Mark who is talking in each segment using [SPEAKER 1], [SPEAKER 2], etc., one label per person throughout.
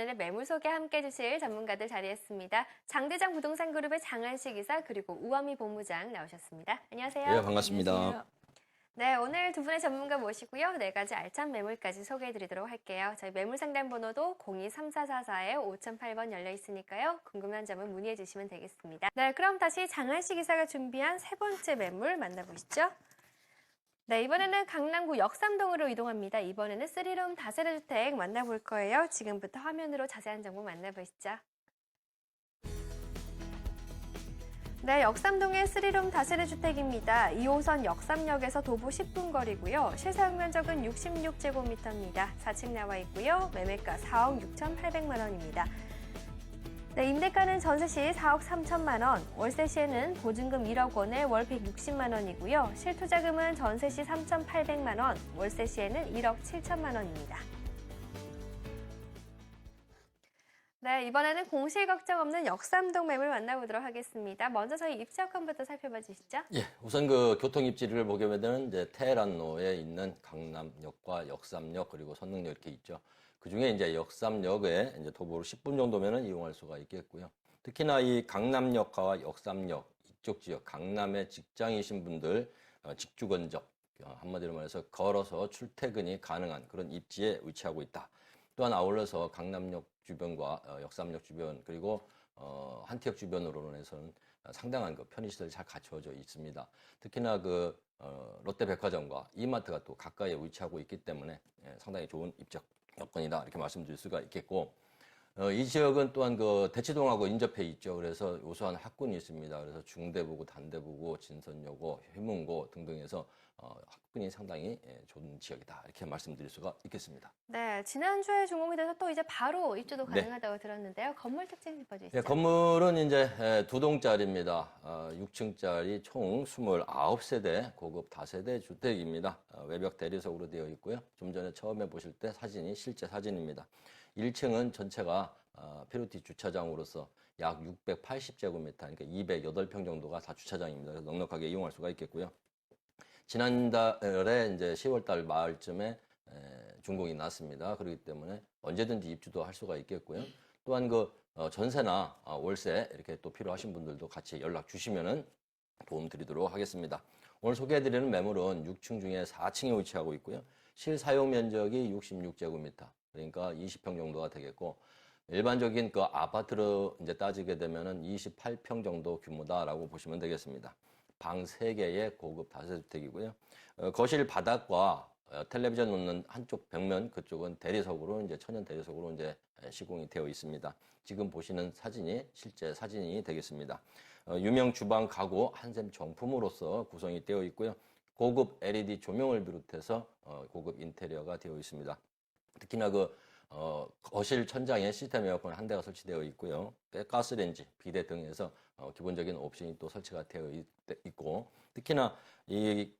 [SPEAKER 1] 오늘 매물 소개 함께 해주실 전문가들 자리했습니다. 장대장 부동산 그룹의 장한식 이사 그리고 우아미 본부장 나오셨습니다. 안녕하세요.
[SPEAKER 2] 네, 반갑습니다.
[SPEAKER 1] 안녕하세요. 네, 오늘 두 분의 전문가 모시고요. 네 가지 알찬 매물까지 소개해 드리도록 할게요. 저희 매물 상담 번호도 023444-5008번 열려 있으니까요. 궁금한 점은 문의해 주시면 되겠습니다. 네, 그럼 다시 장한식 이사가 준비한 세 번째 매물 만나보시죠. 네, 이번에는 강남구 역삼동으로 이동합니다. 이번에는 쓰리룸 다세대 주택 만나볼 거예요. 지금부터 화면으로 자세한 정보 만나보시죠. 네, 역삼동의 쓰리룸 다세대 주택입니다. 2호선 역삼역에서 도보 10분 거리고요. 실사용 면적은 66제곱미터입니다. 4층 나와 있고요. 매매가 4억 6,800만 원입니다. 네, 임대가는 전세 시 4억 3천만 원, 월세 시에는 보증금 1억 원에 월 160만 원이고요. 실투자금은 전세 시 3,800만 원, 월세 시에는 1억 7천만 원입니다. 네, 이번에는 공실 걱정 없는 역삼동 매물 만나보도록 하겠습니다. 먼저 저희 입지 여건부터 살펴봐 주시죠.
[SPEAKER 2] 예, 우선 그 교통 입지를 보게 되면 이제 테헤란로에 있는 강남역과 역삼역 그리고 선릉역 이렇게 있죠. 그 중에 이제 역삼역에 이제 도보로 10분 정도면은 이용할 수가 있겠고요. 특히나 이 강남역과 역삼역 이쪽 지역 강남에 직장이신 분들 어, 직주근접 어, 한마디로 말해서 걸어서 출퇴근이 가능한 그런 입지에 위치하고 있다. 또한 아울러서 강남역 주변과 어, 역삼역 주변 그리고 어, 한티역 주변으로는 해서는 상당한 그 편의시설이 잘 갖춰져 있습니다. 특히나 그 어, 롯데백화점과 이마트가 또 가까이에 위치하고 있기 때문에 예, 상당히 좋은 입적 여건이다 이렇게 말씀드릴 수가 있겠고 어, 이 지역은 또한 그 대치동하고 인접해 있죠. 그래서 우수한 학군이 있습니다. 그래서 중대부고, 단대부고, 진선여고, 회문고 등등해서 어, 학군이 상당히 예, 좋은 지역이다 이렇게 말씀드릴 수가 있겠습니다.
[SPEAKER 1] 네, 지난주에 준공이 돼서 또 이제 바로 입주도
[SPEAKER 2] 네.
[SPEAKER 1] 가능하다고 들었는데요. 건물 특징 짚어주시죠.
[SPEAKER 2] 예, 건물은 이제 예, 두 동짜리입니다. 어, 6층짜리 총 29세대 고급 다세대 주택입니다. 어, 외벽 대리석으로 되어 있고요. 좀 전에 처음에 보실 때 사진이 실제 사진입니다. 1층은 전체가 어, 페루티 주차장으로서 약 680제곱미터, 그러니까 208평 정도가 다 주차장입니다. 그래서 넉넉하게 이용할 수가 있겠고요. 지난달에 이제 10월달 말쯤에 에, 준공이 났습니다. 그렇기 때문에 언제든지 입주도 할 수가 있겠고요. 또한 그 어, 전세나 어, 월세 이렇게 또 필요하신 분들도 같이 연락 주시면은 도움 드리도록 하겠습니다. 오늘 소개해드리는 매물은 6층 중에 4층에 위치하고 있고요. 실사용 면적이 66제곱미터, 그러니까 20평 정도가 되겠고, 일반적인 그 아파트로 이제 따지게 되면은 28평 정도 규모다라고 보시면 되겠습니다. 방 3개의 고급 다세주택이고요. 어, 거실 바닥과 어, 텔레비전 놓는 한쪽 벽면 그쪽은 대리석으로 이제 천연 대리석으로 이제 시공이 되어 있습니다. 지금 보시는 사진이 실제 사진이 되겠습니다. 어, 유명 주방 가구 한샘 정품으로서 구성이 되어 있고요. 고급 LED 조명을 비롯해서 어, 고급 인테리어가 되어 있습니다. 특히나 그 어, 거실 천장에 시스템 에어컨 한 대가 설치되어 있고요. 가스레인지, 비대 등에서 어, 기본적인 옵션이 또 설치가 되어 있, 있고 특히나 이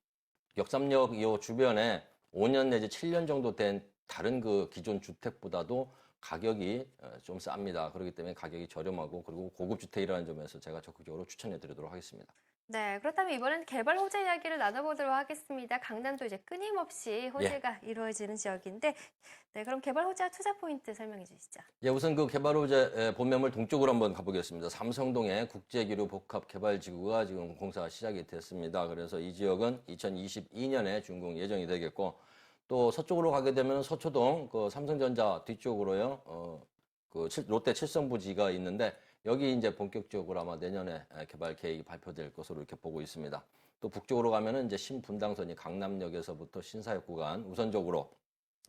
[SPEAKER 2] 역삼역 이 주변에 5년 내지 7년 정도 된 다른 그 기존 주택보다도 가격이 어, 좀 쌉니다. 그렇기 때문에 가격이 저렴하고 그리고 고급 주택이라는 점에서 제가 적극적으로 추천해 드리도록 하겠습니다.
[SPEAKER 1] 네, 그렇다면 이번엔 개발 호재 이야기를 나눠보도록 하겠습니다. 강남도 이제 끊임없이 호재가 이루어지는 지역인데, 네, 그럼 개발 호재와 투자 포인트 설명해 주시죠.
[SPEAKER 2] 예, 우선 그 개발 호재 본매물 동쪽으로 한번 가보겠습니다. 삼성동의 국제기류 복합 개발 지구가 지금 공사가 시작이 됐습니다. 그래서 이 지역은 2022년에 준공 예정이 되겠고, 또 서쪽으로 가게 되면 서초동 그 삼성전자 뒤쪽으로요, 어, 그 칠- 롯데 칠성부지가 있는데 여기 이제 본격적으로 아마 내년에 에, 개발 계획이 발표될 것으로 이렇게 보고 있습니다. 또 북쪽으로 가면은 이제 신분당선이 강남역에서부터 신사역 구간 우선적으로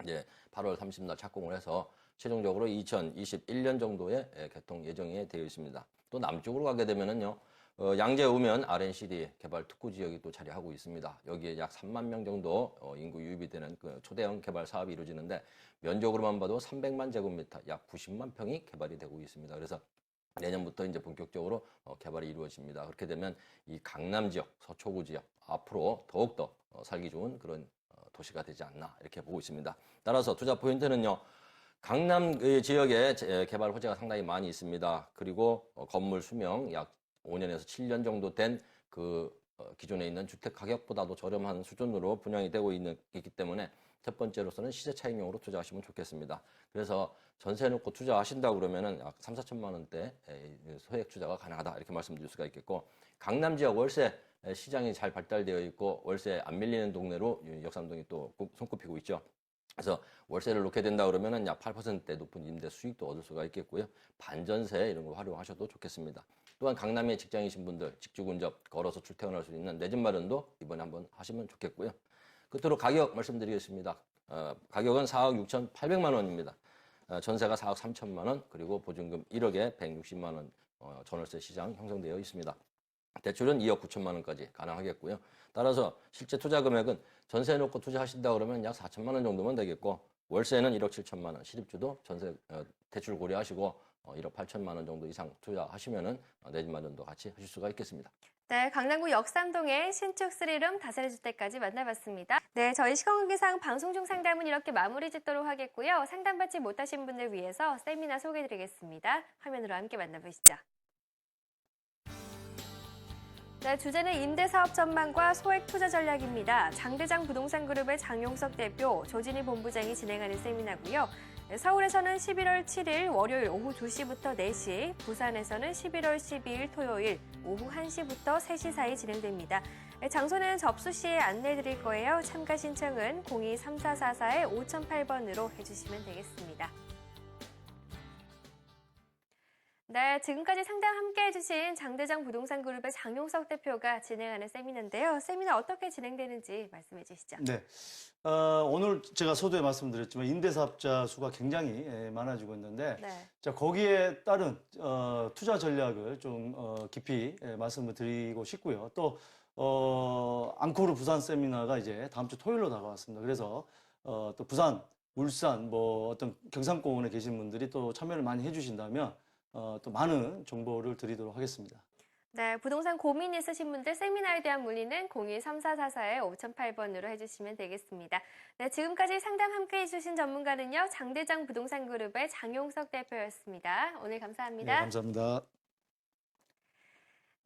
[SPEAKER 2] 이제 8월 30날 착공을 해서 최종적으로 2021년 정도에 에, 개통 예정이 되어 있습니다. 또 남쪽으로 가게 되면은요. 어, 양재 우면 RNCD 개발 특구 지역이 또 자리하고 있습니다. 여기에 약 3만 명 정도 어, 인구 유입이 되는 그 초대형 개발 사업이 이루어지는데 면적으로만 봐도 300만 제곱미터, 약 90만 평이 개발이 되고 있습니다. 그래서 내년부터 이제 본격적으로 어, 개발이 이루어집니다. 그렇게 되면 이 강남 지역, 서초구 지역 앞으로 더욱더 어, 살기 좋은 그런 어, 도시가 되지 않나 이렇게 보고 있습니다. 따라서 투자 포인트는요. 강남 그 지역에 제- 개발 호재가 상당히 많이 있습니다. 그리고 어, 건물 수명 약 5년에서 7년 정도 된그 기존에 있는 주택 가격보다도 저렴한 수준으로 분양이 되고 있는, 있기 때문에 첫 번째로서는 시세 차익용으로 투자하시면 좋겠습니다. 그래서 전세 놓고 투자하신다 그러면은 약 3, 4천만 원대 소액 투자가 가능하다 이렇게 말씀드릴 수가 있겠고 강남 지역 월세 시장이 잘 발달되어 있고 월세 안 밀리는 동네로 이 역삼동이 또 꼽- 손꼽히고 있죠. 그래서 월세를 놓게 된다 그러면은 약 8%대 높은 임대 수익도 얻을 수가 있겠고요. 반전세 이런 걸 활용하셔도 좋겠습니다. 또한 강남에 직장이신 분들 직주 근접 걸어서 출퇴근할 수 있는 내 집 마련도 이번에 한번 하시면 좋겠고요. 끝으로 가격 말씀드리겠습니다. 어, 가격은 4억 6,800만 원입니다. 어, 전세가 4억 3천만 원, 그리고 보증금 1억에 160만 원 어, 전월세 시장 형성되어 있습니다. 대출은 2억 9천만 원까지 가능하겠고요. 따라서 실제 투자 금액은 전세 놓고 투자하신다 그러면 약 4천만 원 정도면 되겠고 월세는 1억 7천만 원, 실입주도 전세 어, 대출 고려하시고 어, 1억 8천만 원 정도 이상 투자하시면은 어, 내집 마련도 같이 하실 수가 있겠습니다.
[SPEAKER 1] 네, 강남구 역삼동의 신축 스리룸 다세대 주택까지 만나봤습니다. 네, 저희 시간관계상 방송 중 상담은 이렇게 마무리 짓도록 하겠고요. 상담받지 못하신 분들 위해서 세미나 소개해드리겠습니다. 화면으로 함께 만나보시죠. 네, 주제는 임대사업 전망과 소액 투자 전략입니다. 장대장 부동산 그룹의 장용석 대표, 조진희 본부장이 진행하는 세미나고요. 네, 서울에서는 11월 7일 월요일 오후 2시부터 4시, 부산에서는 11월 12일 토요일 오후 1시부터 3시 사이 진행됩니다. 네, 장소는 접수 시에 안내해 드릴 거예요. 참가 신청은 023444-5008번으로 해주시면 되겠습니다. 네, 지금까지 상담 함께 해주신 장대장 부동산 그룹의 장용석 대표가 진행하는 세미나인데요. 세미나 어떻게 진행되는지 말씀해 주시죠.
[SPEAKER 3] 네. 어, 오늘 제가 서두에 말씀드렸지만 임대사업자 수가 굉장히 예, 많아지고 있는데
[SPEAKER 1] 네.
[SPEAKER 3] 자, 거기에 따른 어, 투자 전략을 좀 어, 깊이 예, 말씀을 드리고 싶고요. 또 어, 앙코르 부산 세미나가 이제 다음 주 토요일로 다가왔습니다. 그래서 어, 또 부산, 울산, 뭐 어떤 경상권에 계신 분들이 또 참여를 많이 해주신다면 어, 또 많은 정보를 드리도록 하겠습니다.
[SPEAKER 1] 네, 부동산 고민 있으신 분들 세미나에 대한 문의는 023444-5008번으로 해주시면 되겠습니다. 네, 지금까지 상담 함께 해주신 전문가는요, 장대장 부동산 그룹의 장용석 대표였습니다. 오늘
[SPEAKER 3] 네,
[SPEAKER 1] 감사합니다.
[SPEAKER 3] 감사합니다.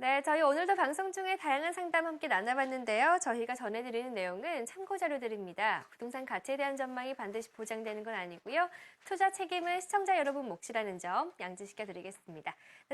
[SPEAKER 1] 네, 저희 오늘도 방송 중에 다양한 상담 함께 나눠봤는데요. 저희가 전해드리는 내용은 참고 자료들입니다. 부동산 가치에 대한 전망이 반드시 보장되는 건 아니고요. 투자 책임은 시청자 여러분 몫이라는 점 양지시켜 드리겠습니다. 네,